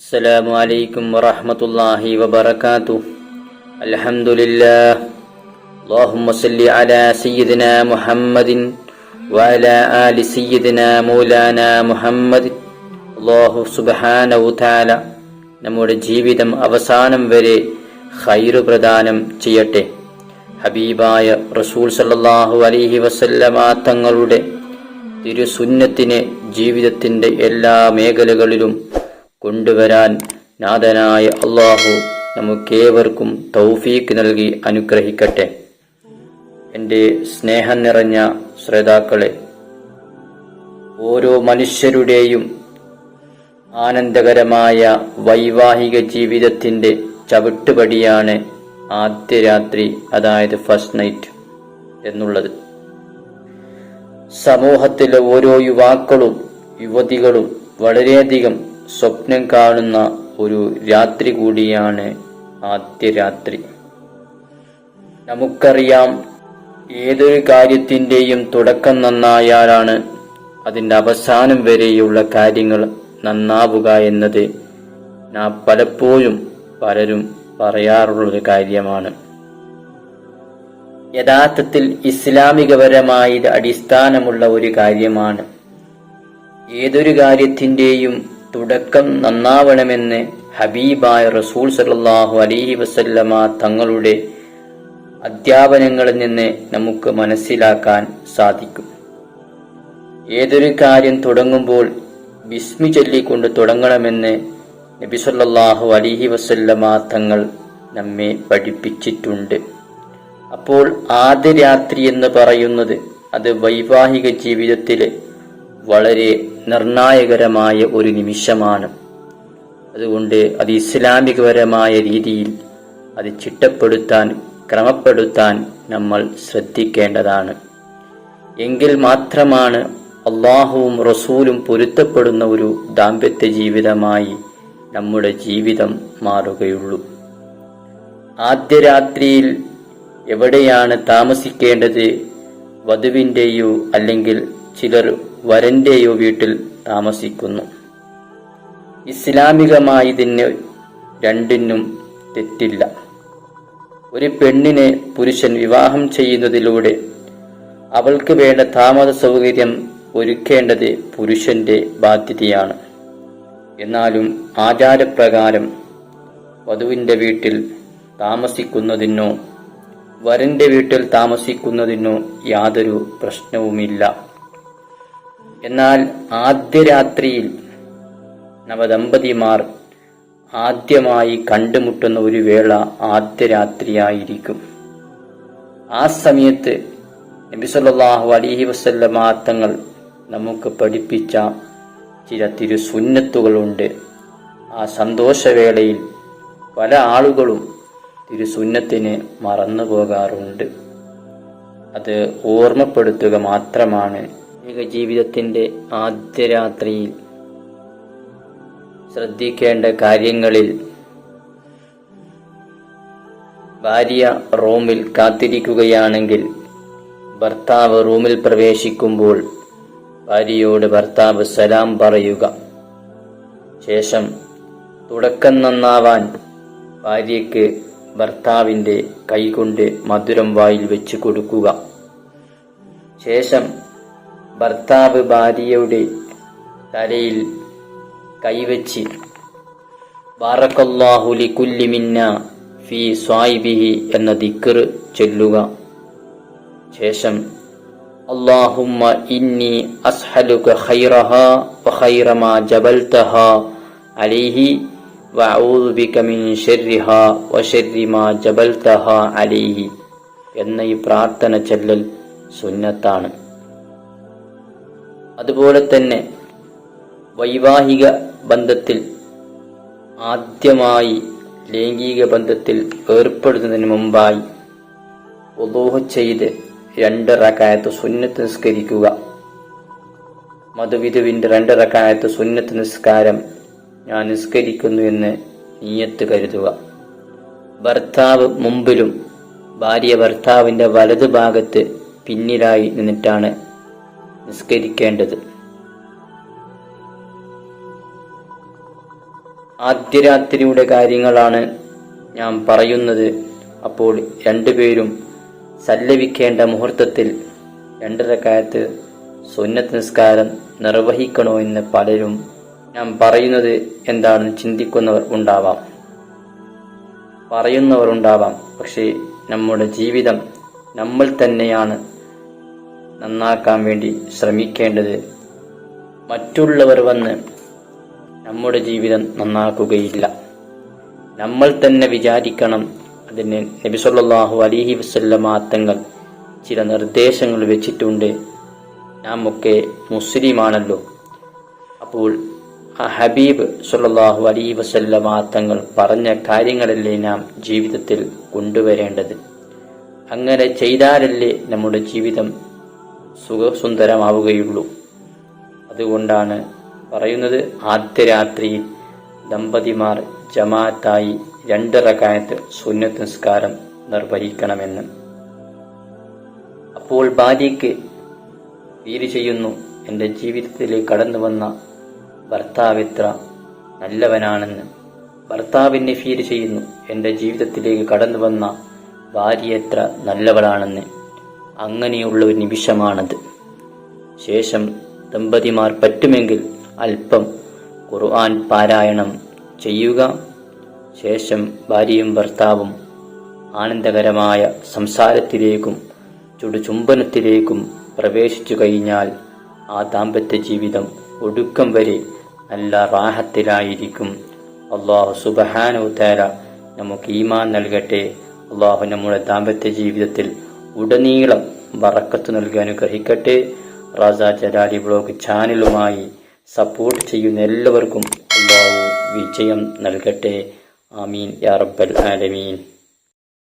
السلام عليكم ورحمة الله وبركاته الحمد لله اللهم صل على سيدنا محمد وعلى آل سيدنا مولانا മുഹമ്മദ് അള്ളാഹു സുബഹാനവു താല നമ്മുടെ ജീവിതം അവസാനം വരെ ഖൈറു പ്രദാനം ചെയ്യട്ടെ ഹബീബായ റസൂൽ സല്ലല്ലാഹു അലൈഹി വസല്ലമ തങ്ങളുടെ തിരുസുന്നത്തിനെ ജീവിതത്തിന്റെ എല്ലാ മേഖലകളിലും കൊണ്ടുവരാൻ നാഥനായ അള്ളാഹു നമുക്കേവർക്കും തൗഫീക്ക് നൽകി അനുഗ്രഹിക്കട്ടെ. എന്റെ സ്നേഹം നിറഞ്ഞ ശ്രോതാക്കളെ ഓരോ മനുഷ്യരുടെയും ആനന്ദകരമായ വൈവാഹിക ജീവിതത്തിന്റെ ചവിട്ടുപടിയാണ് ആദ്യ രാത്രി അതായത് ഫസ്റ്റ് നൈറ്റ് എന്നുള്ളത്. സമൂഹത്തിലെ ഓരോ യുവാക്കളും യുവതികളും വളരെയധികം സ്വപ്നം കാണുന്ന ഒരു രാത്രി കൂടിയാണ് ആദ്യ രാത്രി. നമുക്കറിയാം ഏതൊരു കാര്യത്തിന്റെയും തുടക്കം നന്നായാലാണ് അതിന്റെ അവസാനം വരെയുള്ള കാര്യങ്ങൾ നന്നാവുക എന്നത് നാം പലപ്പോഴും പലരും പറയാറുള്ളൊരു കാര്യമാണ്. യഥാർത്ഥത്തിൽ ഇസ്ലാമികപരമായി അടിസ്ഥാനമുള്ള ഒരു കാര്യമാണ്. ഏതൊരു കാര്യത്തിന്റെയും തുടക്കം നന്നാവണമെന്ന് ഹബീബായ റസൂൽ സലാഹു അലൈഹി വസല്ലമ തങ്ങളുടെ അധ്യാപനങ്ങളിൽ നിന്ന് നമുക്ക് മനസ്സിലാക്കാൻ സാധിക്കും. ഏതൊരു കാര്യം തുടങ്ങുമ്പോൾ ബിസ്മി ചൊല്ലിക്കൊണ്ട് തുടങ്ങണമെന്ന് നബി സല്ലല്ലാഹു അലൈഹി വസല്ലമ തങ്ങൾ നമ്മെ പഠിപ്പിച്ചിട്ടുണ്ട്. അപ്പോൾ ആദ്യ രാത്രി എന്ന് പറയുന്നത് അത് വൈവാഹിക ജീവിതത്തിലെ വളരെ നിർണായകരമായ ഒരു നിമിഷമാണ്. അതുകൊണ്ട് അത് ഇസ്ലാമികപരമായ രീതിയിൽ അത് ചിട്ടപ്പെടുത്താൻ ക്രമപ്പെടുത്താൻ നമ്മൾ ശ്രദ്ധിക്കേണ്ടതാണ്. എങ്കിൽ മാത്രമാണ് അള്ളാഹുവും റസൂലും പൊരുത്തപ്പെടുന്ന ഒരു ദാമ്പത്യ ജീവിതമായി നമ്മുടെ ജീവിതം മാറുകയുള്ളൂ. ആദ്യ രാത്രിയിൽ എവിടെയാണ് താമസിക്കേണ്ടത്? വധുവിന്റെയോ അല്ലെങ്കിൽ ചിലർ വരന്റെയോ വീട്ടിൽ താമസിക്കുന്നു. ഇസ്ലാമികമായി ഇതിന് രണ്ടിനും തെറ്റില്ല. ഒരു പെണ്ണിനെ പുരുഷൻ വിവാഹം ചെയ്യുന്നതിലൂടെ അവൾക്ക് വേണ്ട താമസ സൗകര്യം ഒരുക്കേണ്ടത് പുരുഷന്റെ ബാധ്യതയാണ്. എന്നാലും ആചാരപ്രകാരം വധുവിന്റെ വീട്ടിൽ താമസിക്കുന്നതിനോ വരന്റെ വീട്ടിൽ താമസിക്കുന്നതിനോ യാതൊരു പ്രശ്നവുമില്ല. എന്നാൽ ആദ്യ രാത്രിയിൽ നവദമ്പതിമാർ ആദ്യമായി കണ്ടുമുട്ടുന്ന ഒരു വേള ആദ്യ രാത്രിയായിരിക്കും. ആ സമയത്ത് നബിസല്ലാഹു അലിഹി വസല്ലമ തങ്ങൾ നമുക്ക് പഠിപ്പിച്ച ചില തിരുസുന്നത്തുകളുണ്ട് ആ സന്തോഷവേളയിൽ പല ആളുകളും തിരുസുന്നത്തിന് മറന്നു പോകാറുണ്ട് അത് ഓർമ്മപ്പെടുത്തുക മാത്രമാണ് ജീവിതത്തിന്റെ ആദ്യ രാത്രിയിൽ ശ്രദ്ധിക്കേണ്ട കാര്യങ്ങളിൽ ഭാര്യ റൂമിൽ കാത്തിരിക്കുകയാണെങ്കിൽ ഭർത്താവ് റൂമിൽ പ്രവേശിക്കുമ്പോൾ ഭാര്യയോട് ഭർത്താവ് സലാം പറയുക. ശേഷം തുടക്കം നന്നാവാൻ ഭാര്യയ്ക്ക് ഭർത്താവിന്റെ കൈകൊണ്ട് മധുരം വായിൽ വെച്ച് കൊടുക്കുക. ശേഷം ഭർത്താവ് ഭാര്യയുടെ തലയിൽ കൈവച്ച് ബാറക്കല്ലാഹുലി കുല്ലിമിന്ന ഫി സ്വായിബിഹി എന്ന ദിക്കർ ചൊല്ലുക. ശേഷം അള്ളാഹുമ്മ ഇന്നി അസ്ഹലുക ഖൈറഹ വ ജബൽതഹ അലൈഹി വഊദു ബിക മിൻ ശർരിഹ വ ജബൽതഹ അലൈഹി എന്ന ഈ പ്രാർത്ഥന ചൊല്ലൽ സുന്നത്താണ്. അതുപോലെ തന്നെ വൈവാഹിക ബന്ധത്തിൽ ആദ്യമായി ലൈംഗിക ബന്ധത്തിൽ ഏർപ്പെടുന്നതിന് മുമ്പായി ഒതോഹ ചെയ്ത് രണ്ട് റക്കായത്ത് സുന്നത്ത് നിസ്കരിക്കുക. മധുവിധുവിന്റെ രണ്ട് റക്കായത്ത് സുന്നത്ത് നിസ്കാരം ഞാൻ നിസ്കരിക്കുന്നു എന്ന് നീയത്ത് കരുതുക. ഭർത്താവ് മുമ്പിലും ഭാര്യ ഭർത്താവിന്റെ വലതു ഭാഗത്ത് പിന്നിലായി നിന്നിട്ടാണ് നിസ്കരിക്കേണ്ടത്. ആദ്യ രാത്രിയുടെ കാര്യങ്ങളാണ് ഞാൻ പറയുന്നത്. അപ്പോൾ രണ്ടുപേരും സല്ലവിക്കേണ്ട മുഹൂർത്തത്തിൽ രണ്ടരക്കാലത്ത് സുന്നത്ത് നിസ്കാരം നിർവഹിക്കണോ എന്ന് പലരും ഞാൻ പറയുന്നത് എന്താണെന്ന് ചിന്തിക്കുന്നവർ ഉണ്ടാവാം. പറയുന്നവർ ഉണ്ടാവാം. പക്ഷേ നമ്മുടെ ജീവിതം നമ്മൾ തന്നെയാണ് നന്നാക്കാൻ വേണ്ടി ശ്രമിക്കേണ്ടത് മറ്റുള്ളവർ വന്ന് നമ്മുടെ ജീവിതം നന്നാക്കുകയില്ല. നമ്മൾ തന്നെ വിചാരിക്കണം അതിന് നബിസൊല്ലാഹു അലൈഹി വസല്ലമ തങ്ങൾ ചില നിർദ്ദേശങ്ങൾ വെച്ചിട്ടുണ്ട്. നാം ഒക്കെ മുസ്ലിമാണല്ലോ. അപ്പോൾ ആ ഹബീബ് സല്ലല്ലാഹു അലൈഹി വസല്ലമ തങ്ങൾ പറഞ്ഞ കാര്യങ്ങളല്ലേ നാം ജീവിതത്തിൽ കൊണ്ടുവരേണ്ടത്? അങ്ങനെ ചെയ്താലല്ലേ നമ്മുടെ ജീവിതം സുഖസുന്ദരമാവുകയുള്ളൂ. അതുകൊണ്ടാണ് പറയുന്നത് ആദ്യ രാത്രിയിൽ ദമ്പതിമാർ ജമാഅത്തായി രണ്ട് റകായത്ത് സുന്നത്ത് നിസ്കാരം നിർവഹിക്കണമെന്ന്. അപ്പോൾ ഭാര്യയ്ക്ക് ഫീൽ ചെയ്യുന്നു. എന്റെ ജീവിതത്തിലേക്ക് കടന്നു വന്ന ഭർത്താവ് എത്ര നല്ലവനാണെന്ന്. ഭർത്താവിനെ ഫീൽ ചെയ്യുന്നു. എന്റെ ജീവിതത്തിലേക്ക് കടന്നു വന്ന ഭാര്യ എത്ര നല്ലവളാണെന്ന്. അങ്ങനെയുള്ള ഒരു നിമിഷമാണത്. ശേഷം ദമ്പതിമാർ പറ്റുമെങ്കിൽ അല്പം ഖുർആൻ പാരായണം ചെയ്യുക. ശേഷം ഭാര്യയും ഭർത്താവും ആനന്ദകരമായ സംസാരത്തിലേക്കും ചുടുചുംബനത്തിലേക്കും പ്രവേശിച്ചു കഴിഞ്ഞാൽ ആ ദാമ്പത്യ ജീവിതം ഒടുക്കം വരെ നല്ല റാഹത്തിലായിരിക്കും. അള്ളാഹു സുബഹാനോ തേര നമുക്ക് ഈമാൻ നൽകട്ടെ. അള്ളാഹു നമ്മുടെ ദാമ്പത്യ ജീവിതത്തിൽ ഉടനീളം വറക്കത്ത് നൽകി അനുഗ്രഹിക്കട്ടെ. റാസ ജലാലി ബ്ലോഗ് ചാനലുമായി സപ്പോർട്ട് ചെയ്യുന്ന എല്ലാവർക്കും വിജയം നൽകട്ടെ. ആമീൻ യാ റബ്ബൽ ആലമീൻ.